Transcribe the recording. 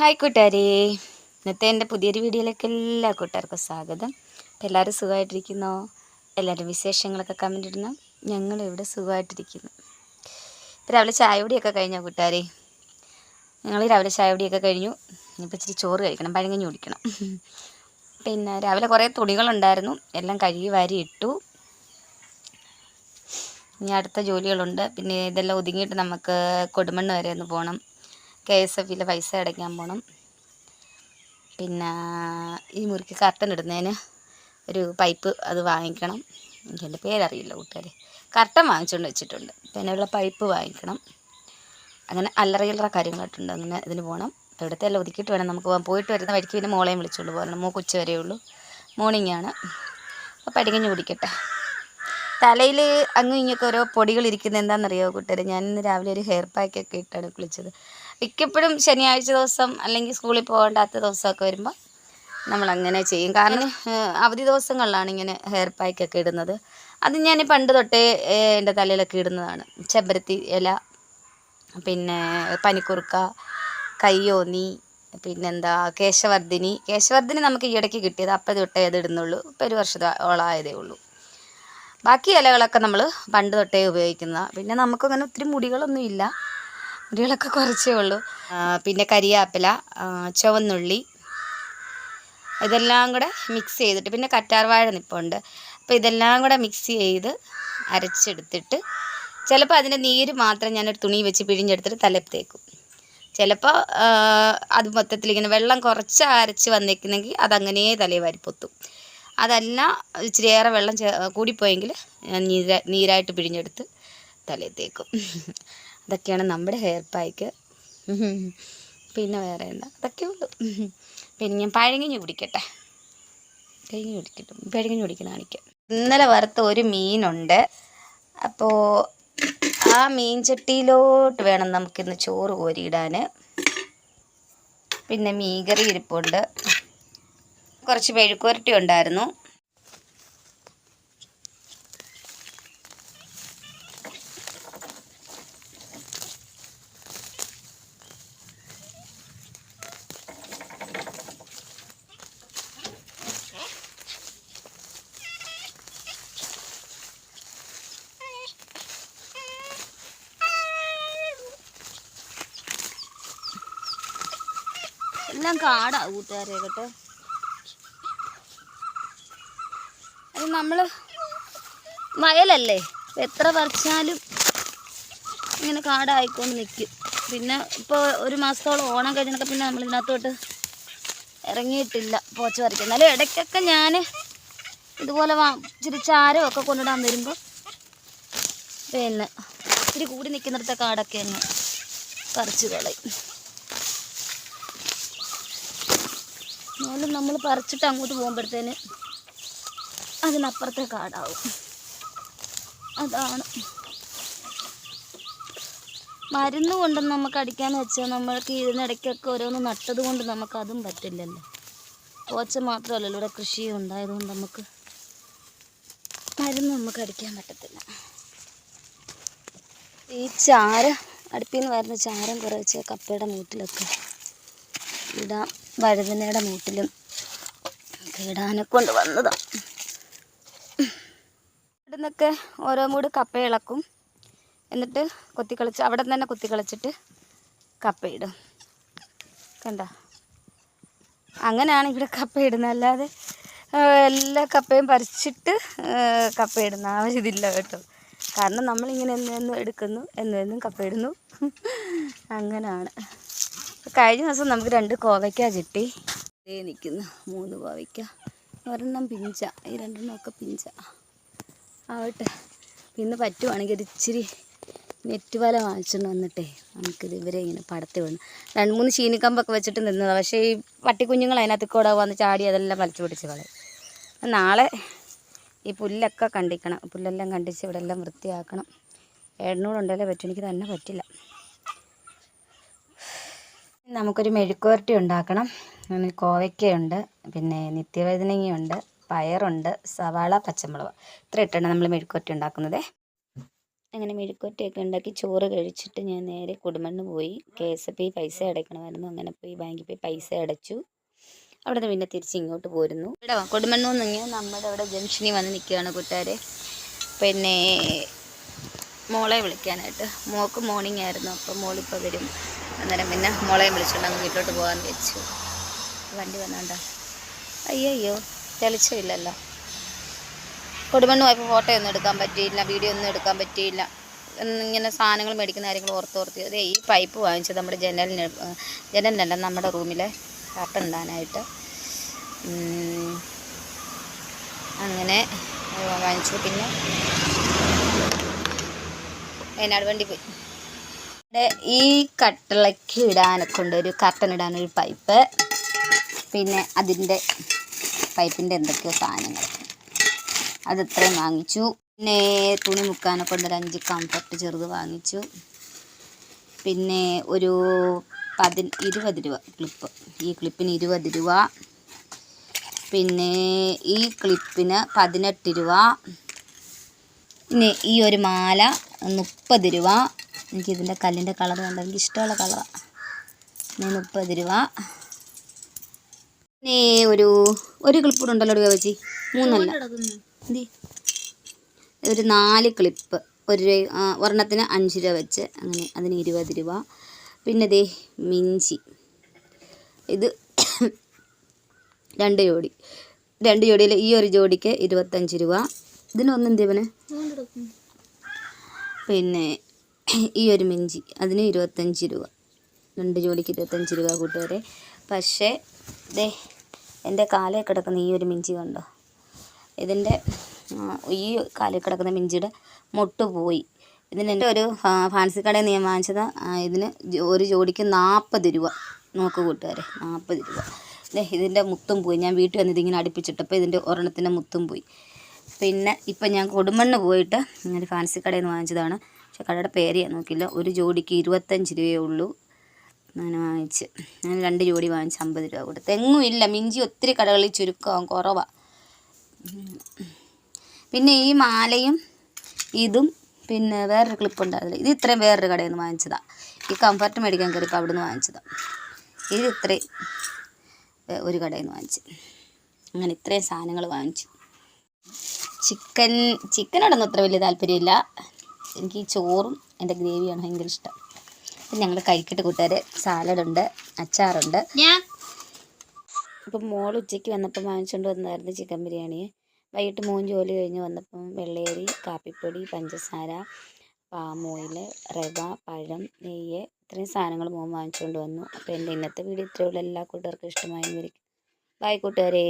Hi കൂട്ടുകാരെ. ഇന്നത്തെ എന്റെ പുതിയൊരു വീഡിയോയിലേക്ക് എല്ലാ കൂട്ടുകാർക്കും സ്വാഗതം. അപ്പം എല്ലാവരും സുഖമായിട്ടിരിക്കുന്നോ? എല്ലാവരും വിശേഷങ്ങളൊക്കെ കമന്റ് ഇടണം. ഞങ്ങളിവിടെ സുഖമായിട്ടിരിക്കുന്നു. രാവിലെ ചായപൊടിയൊക്കെ കഴിഞ്ഞോ കൂട്ടുകാരെ? ഞങ്ങൾ രാവിലെ ചായപൊടിയൊക്കെ കഴിഞ്ഞു. ഇനിയിപ്പോൾ ഇച്ചിരി ചോറ് കഴിക്കണം പഴങ്കഞ്ഞി കുടിക്കണം. പിന്നെ രാവിലെ കുറേ തുണികളുണ്ടായിരുന്നു. എല്ലാം കഴുകി വാരി ഇട്ടു. ഇനി അടുത്ത ജോലികളുണ്ട്. പിന്നെ ഇതെല്ലാം ഒതുങ്ങിയിട്ട് നമുക്ക് കൊടുമണ്ണ് വരെ ഒന്ന് പോകണം കെ എസ് എഫിലെ പൈസ അടയ്ക്കാൻ പോകണം പിന്നെ ഈ മുറിക്ക് കർട്ടൻ ഇടുന്നതിന് ഒരു പൈപ്പ് അത് വാങ്ങിക്കണം. എനിക്ക് എന്റെ പേരറിയില്ല കൂട്ടുകാരെ. കർട്ടൻ വാങ്ങിച്ചുകൊണ്ട് വെച്ചിട്ടുണ്ട്. പിന്നെ ഉള്ള പൈപ്പ് വാങ്ങിക്കണം. അങ്ങനെ അല്ലറ ചില്ലറ കാര്യങ്ങളായിട്ടുണ്ട്. അങ്ങനെ ഇതിന് പോകണം. അപ്പോൾ ഇവിടുത്തെ എല്ലാം ഒതുക്കിയിട്ട് വേണം നമുക്ക് പോകാൻ. പോയിട്ട് വരുന്ന വഴിക്ക് പിന്നെ മോളെയും വിളിച്ചുകൊണ്ട് പോകണം മോക്ക് ഉച്ച വരേ ഉള്ളൂ. മോർണിംഗ് ആണ്. അപ്പോൾ പടികഞ്ഞ് കുടിക്കട്ടെ. തലയിൽ അങ്ങും ഇങ്ങൊക്കെ ഓരോ പൊടികൾ ഇരിക്കുന്നത് എന്താണെന്നറിയോ കൂട്ടുകാരെ? ഞാൻ ഇന്ന് രാവിലെ ഒരു ഹെയർ പാക്കൊക്കെ ഇട്ടാണ് കുളിച്ചത്. മിക്കപ്പോഴും ശനിയാഴ്ച ദിവസം അല്ലെങ്കിൽ സ്കൂളിൽ പോകേണ്ടാത്ത ദിവസമൊക്കെ വരുമ്പോൾ നമ്മൾ അങ്ങനെ ചെയ്യും. കാരണം അവധി ദിവസങ്ങളിലാണ് ഇങ്ങനെ ഹെയർ പാക്കൊക്കെ ഇടുന്നത്. അത് ഞാൻ പണ്ട് തൊട്ടേ എന്റെ തലയിലൊക്കെ ഇടുന്നതാണ്. ചെമ്പരത്തി ഇല പിന്നെ പനിക്കുറുക്ക കയ്യോന്നി പിന്നെന്താ കേശവർദ്ധിനി. കേശവർദ്ധിനി നമുക്ക് ഈ ഇടയ്ക്ക് കിട്ടിയത് അപ്പം തൊട്ടേ അത് ഇടുന്നുള്ളൂ. ഇപ്പം ഒരു വർഷത്തോളമായതേ ഉള്ളൂ. ബാക്കി ഇലകളൊക്കെ നമ്മൾ പണ്ട് തൊട്ടേ ഉപയോഗിക്കുന്നതാണ് പിന്നെ നമുക്കങ്ങനെ ഒത്തിരി മുടികളൊന്നും ഇല്ല. മുടികളൊക്കെ കുറച്ചേ ഉള്ളൂ. പിന്നെ കരിയാപ്പില ചുവന്നുള്ളി. ഇതെല്ലാം കൂടെ മിക്സ് ചെയ്തിട്ട് പിന്നെ കറ്റാർവാഴ നിപ്പുണ്ട്. അപ്പോൾ ഇതെല്ലാം കൂടെ മിക്സ് ചെയ്ത് അരച്ചെടുത്തിട്ട് ചിലപ്പോൾ അതിന്റെ നീര് മാത്രം ഞാനൊരു തുണി വെച്ച് പിഴിഞ്ഞെടുത്തിട്ട് തലപ്പത്തേക്കും തേക്കും ചിലപ്പോൾ അത് മൊത്തത്തിൽ ഇങ്ങനെ വെള്ളം കുറച്ച് അരച്ച് വന്നേക്കുന്നെങ്കിൽ അതങ്ങനെ തലേ വരിപ്പൊത്തും അതല്ല ഇച്ചിരിയേറെ വെള്ളം കൂടിപ്പോയെങ്കിൽ ഞാൻ നീര നീരായിട്ട് പിഴിഞ്ഞെടുത്ത് തലയിൽ തേക്കും അതൊക്കെയാണ് നമ്മുടെ ഹെയർ പായ്ക്ക് പിന്നെ വേറെ എന്താ? അതൊക്കെ ഉള്ളൂ. പിന്നെ ഞാൻ പഴങ്കഞ്ഞി കുടിക്കട്ടെ. പഴങ്കഞ്ഞി കുടിക്കട്ടെ. പഴങ്കഞ്ഞി കുടിക്കുന്ന കാണിക്കാം ഇന്നലെ വറുത്ത ഒരു മീനുണ്ട്. അപ്പോൾ ആ മീൻ ചട്ടിയിലോട്ട് വേണം നമുക്കിന്ന് ചോറ് കോരിയിടാൻ. പിന്നെ മീൻകറി ഇരിപ്പുണ്ട്. കുറച്ച് മെഴുക്കുരട്ടി ഉണ്ടായിരുന്നു. എല്ലാം കാടാ കൂട്ടുകാരെ കേട്ടോ. അത് നമ്മൾ വയലല്ലേ? എത്ര പറിച്ചാലും ഇങ്ങനെ കാടായിക്കൊണ്ട് നിൽക്കും പിന്നെ ഇപ്പോൾ ഒരു മാസത്തോളം ഓണം കഴിഞ്ഞൊക്കെ പിന്നെ നമ്മൾ ഇതിനകത്തോട്ട് ഇറങ്ങിയിട്ടില്ല പോച്ച പറിക്കുക എന്നാലും ഇടയ്ക്കൊക്കെ ഞാൻ ഇതുപോലെ വാ ഇച്ചിരി ചാരമൊക്കെ കൊണ്ടിടാൻ വരുമ്പോൾ പിന്നെ ഇച്ചിരി കൂടി നിൽക്കുന്നിടത്തെ കാടൊക്കെ അങ്ങ് പറിച്ചു കളയും. എന്നാലും നമ്മൾ പറിച്ചിട്ട് അങ്ങോട്ട് പോകുമ്പോഴത്തേന് അതിനപ്പുറത്തെ കാടാവും. അതാണ്. മരുന്ന് കൊണ്ട് നമുക്ക് അടിക്കാന്ന് വെച്ചാൽ നമ്മൾക്ക് ഇതിനിടയ്ക്കൊക്കെ ഓരോന്ന് നട്ടത് കൊണ്ട് നമുക്ക് അതും പറ്റില്ലല്ലോ. പോച്ച മാത്രമല്ലല്ലോ ഇവിടെ കൃഷി ഉണ്ടായതുകൊണ്ട് നമുക്ക് മരുന്ന് നമുക്ക് അടിക്കാൻ പറ്റത്തില്ല. ഈ ചാരം അടുപ്പിൽ നിന്ന് വരുന്ന ചാരം കുറച്ച് കപ്പയുടെ മൂട്ടിലൊക്കെ ഇടാം. വഴുതനയുടെ മൂട്ടിലും കീടാനെ കൊണ്ട് വന്നതാണ് ഇവിടെ നിന്നൊക്കെ ഓരോ മൂട് കപ്പ ഇളക്കും. എന്നിട്ട് കുത്തിക്കളിച്ച് അവിടെ തന്നെ കുത്തിക്കളിച്ചിട്ട് കപ്പയിടും കണ്ട? അങ്ങനെയാണ് ഇവിടെ കപ്പ ഇടുന്നത്. അല്ലാതെ എല്ലാ കപ്പയും പറിച്ചിട്ട് കപ്പയിടുന്ന ആ ഒരു ഇതില്ല കേട്ടോ. കാരണം നമ്മളിങ്ങനെ എന്നും എടുക്കുന്നു എന്നും കപ്പയിടുന്നു അങ്ങനെയാണ്. കഴിഞ്ഞ ദിവസം നമുക്ക് രണ്ട് കോവയ്ക്ക കിട്ടി. ദേ നിൽക്കുന്നു. മൂന്ന് കോവയ്ക്ക. ഒരെണ്ണം പിഞ്ച. ഈ രണ്ടെണ്ണം ഒക്കെ പിഞ്ച. ആവട്ടെ. പിന്നെ പറ്റുവാണെങ്കിൽ ഒരു ഇച്ചിരി നെറ്റ് വല വാങ്ങിച്ചുകൊണ്ട് വന്നിട്ടേ നമുക്കിത് ഇവരെ ഇങ്ങനെ പടത്തി വിടണം. രണ്ട് മൂന്ന് ചീനിക്കമ്പൊക്കെ വെച്ചിട്ട് നിന്നതാണ് പക്ഷേ ഈ പട്ടിക്കുഞ്ഞുങ്ങൾ അതിനകത്ത് കൂടെ വന്ന് ചാടി അതെല്ലാം വലിച്ചു പിടിച്ച് കളയും. നാളെ ഈ പുല്ലൊക്കെ കണ്ടിക്കണം. പുല്ലെല്ലാം കണ്ടിച്ച് ഇവിടെ എല്ലാം വൃത്തിയാക്കണം. ഏടനോടുണ്ടല്ലേ പറ്റും. എനിക്ക് തന്നെ പറ്റില്ല. നമുക്കൊരു മെഴുക്കുവരട്ടി ഉണ്ടാക്കണം. കോവയ്ക്കയുണ്ട് പിന്നെ നിത്യവേദനയുണ്ട് പയറുണ്ട് സവാള പച്ചമുളക്. ഇത്ര ഇട്ടാണ് നമ്മൾ മെഴുക്കുവരട്ടി ഉണ്ടാക്കുന്നത്. അങ്ങനെ മെഴുക്കുവരട്ടിയൊക്കെ ഉണ്ടാക്കി ചോറ് കഴിച്ചിട്ട് ഞാൻ നേരെ കുടുംബണ്ണ പോയി. കെ എസ് എഫ് പൈസ അടയ്ക്കണമായിരുന്നു. അങ്ങനെ പോയി ബാങ്കിൽ പോയി പൈസ അടച്ചു. അവിടെ നിന്ന് പിന്നെ തിരിച്ച് ഇങ്ങോട്ട് പോരുന്നു. ഇവിടെ കൊടുമണ്ണൂർ നിന്ന് നമ്മുടെ അവിടെ ജംഗ്ഷനിൽ വന്ന് നിൽക്കുകയാണ് കൂട്ടുകാരെ. പിന്നെ മോളെ വിളിക്കാനായിട്ട്. മോൾക്ക് മോർണിംഗ് ആയിരുന്നു. അപ്പോൾ മോളിപ്പോൾ വരും. അന്നേരം പിന്നെ മോളെയും വിളിച്ചുകൊണ്ട് അങ്ങ് വീട്ടിലോട്ട് പോകാമെന്ന് വെച്ചു. വണ്ടി വന്നോണ്ട. അയ്യോ തെളിച്ചമില്ലല്ലോ. കൊടുമണ്ണ് പോയപ്പോൾ ഫോട്ടോ ഒന്നും എടുക്കാൻ പറ്റിയില്ല വീഡിയോ ഒന്നും എടുക്കാൻ പറ്റിയില്ല. ഇങ്ങനെ സാധനങ്ങൾ മേടിക്കുന്ന കാര്യങ്ങൾ ഓർത്ത് ഓർത്ത് അതെ ഈ പൈപ്പ് വാങ്ങിച്ചത് നമ്മുടെ ജനലിന് ജനലിനല്ല നമ്മുടെ റൂമിലെ കർട്ടൻ ഇടാനായിട്ട്. അങ്ങനെ വാങ്ങിച്ചു. പിന്നെ വയനാട് വണ്ടി പോയി. ഈ കട്ടളയ്ക്ക് ഇടാനൊക്കെ ഉണ്ട്. ഒരു കർട്ടൻ ഇടാനൊരു പൈപ്പ്. പിന്നെ അതിന്റെ പൈപ്പിന്റെ എന്തൊക്കെയോ സാധനങ്ങൾ. അത് ഇത്രയും വാങ്ങിച്ചു. പിന്നെ തുണി മുക്കാനൊക്കെ ഉണ്ട്. ഒരു അഞ്ച് കംഫർട്ട് ചെറുത് വാങ്ങിച്ചു. പിന്നെ ഒരു പതി ഇരുപത് രൂപ ക്ലിപ്പ് ഈ ക്ലിപ്പിന് ഇരുപത് രൂപ. പിന്നെ ഈ ക്ലിപ്പിന് പതിനെട്ട് രൂപ. പിന്നെ ഈ ഒരു മാല മുപ്പത് രൂപ. എനിക്കിതിന്റെ കല്ലിന്റെ കളർ കണ്ട? എനിക്ക് ഇഷ്ടമുള്ള കളറാണ് ഞാൻ മുപ്പത് രൂപ. പിന്നെ ഒരു ഒരു ക്ലിപ്പ് കൂടെ ഉണ്ടല്ലോ ചേച്ചി. മൂന്നല്ല. ഒരു നാല് ക്ലിപ്പ് ഒരു ഒരെണ്ണത്തിന് അഞ്ച് രൂപ വെച്ച് അങ്ങനെ അതിന് ഇരുപത് രൂപ. പിന്നെ ദേ മിഞ്ചി. ഇത് രണ്ട് ജോഡി. രണ്ട് ജോഡിയിൽ ഈ ഒരു ജോഡിക്ക് ഇരുപത്തഞ്ച് രൂപ. ഇതിനൊന്നും ദീപന് പിന്നെ ഈ ഒരു മിഞ്ചി അതിന് ഇരുപത്തഞ്ച് രൂപ. രണ്ട് ജോലിക്ക് ഇരുപത്തഞ്ച് രൂപ കൂട്ടുകാരെ. പക്ഷേ ദേ എന്റെ കാലിൽ കിടക്കുന്ന ഈ ഒരു മിഞ്ചി കണ്ടോ? ഇതിന്റെ ഈ കാലിൽ കിടക്കുന്ന മിഞ്ചിയുടെ മുട്ട് പോയി. ഇതിന് എന്റെ ഒരു ഫാൻസി കടയിൽ നിന്ന് ഞാൻ വാങ്ങിച്ചത്. ഇതിന് ഒരു ജോഡിക്ക് നാൽപ്പത് രൂപ. നോക്ക് കൂട്ടുകാരെ നാൽപ്പത് രൂപ. ദേ ഇതിന്റെ മുത്തും പോയി. ഞാൻ വീട്ടിൽ വന്ന് ഇതിങ്ങനെ അടുപ്പിച്ചിട്ടപ്പോൾ ഇതിന്റെ ഒരെണ്ണത്തിന്റെ മുത്തും പോയി. പിന്നെ ഇപ്പം ഞാൻ കൊടുമണ്ണ് പോയിട്ട് ഒരു ഫാൻസി കടയിൽ നിന്ന് വാങ്ങിച്ചതാണ്. പക്ഷെ കടയുടെ പേര് ഞാൻ നോക്കില്ല ഒരു ജോഡിക്ക് ഇരുപത്തഞ്ച് രൂപയേ ഉള്ളൂ. ഞാൻ വാങ്ങിച്ച്. ഞാൻ രണ്ട് ജോഡി വാങ്ങിച്ച് അമ്പത് രൂപ കൊടുത്തു. തെങ്ങും ഇല്ല. മിഞ്ചി ഒത്തിരി കടകളിൽ ചുരുക്കം കുറവാണ് പിന്നെ ഈ മാലയും ഇതും പിന്നെ വേറൊരു ക്ലിപ്പ് ഉണ്ടായിരുന്നില്ല ഇത് ഇത്രയും വേറൊരു കടയിൽ നിന്ന് വാങ്ങിച്ചതാണ് ഈ കംഫർട്ട് മേടിക്കാൻ കയറിയപ്പോൾ അവിടെ നിന്ന് വാങ്ങിച്ചതാണ് ഇത് ഇത്രയും ഒരു കടയിൽ നിന്ന് വാങ്ങിച്ച്. അങ്ങനെ ഇത്രയും സാധനങ്ങൾ വാങ്ങിച്ചു. ചിക്കൻ ചിക്കനോടൊന്നും അത്ര വലിയ താല്പര്യമില്ല. എനിക്ക് ഈ ചോറും എന്റെ ഗ്രേവിയാണ് ഭയങ്കര ഇഷ്ടം. അപ്പം ഞങ്ങൾ കഴിക്കട്ടെ കൂട്ടുകാർ സാലഡുണ്ട് അച്ചാറുണ്ട്. ഞാൻ അപ്പം മോൾ ഉച്ചയ്ക്ക് വന്നപ്പം വാങ്ങിച്ചുകൊണ്ട് വന്നായിരുന്നു ചിക്കൻ ബിരിയാണി. വൈകിട്ട് മോൻ ജോലി കഴിഞ്ഞ് വന്നപ്പം വെള്ളയരി കാപ്പിപ്പൊടി പഞ്ചസാര പാം ഓയിൽ റവ പഴം നെയ്യ് ഇത്രയും സാധനങ്ങൾ മോൻ വാങ്ങിച്ചുകൊണ്ട് വന്നു. അപ്പോൾ എന്റെ ഇന്നത്തെ വീഡിയോ ഇത്രയുള്ള എല്ലാ കൂട്ടുകാർക്കും ഇഷ്ടമായി വരും ബൈ കൂട്ടുകാരേ.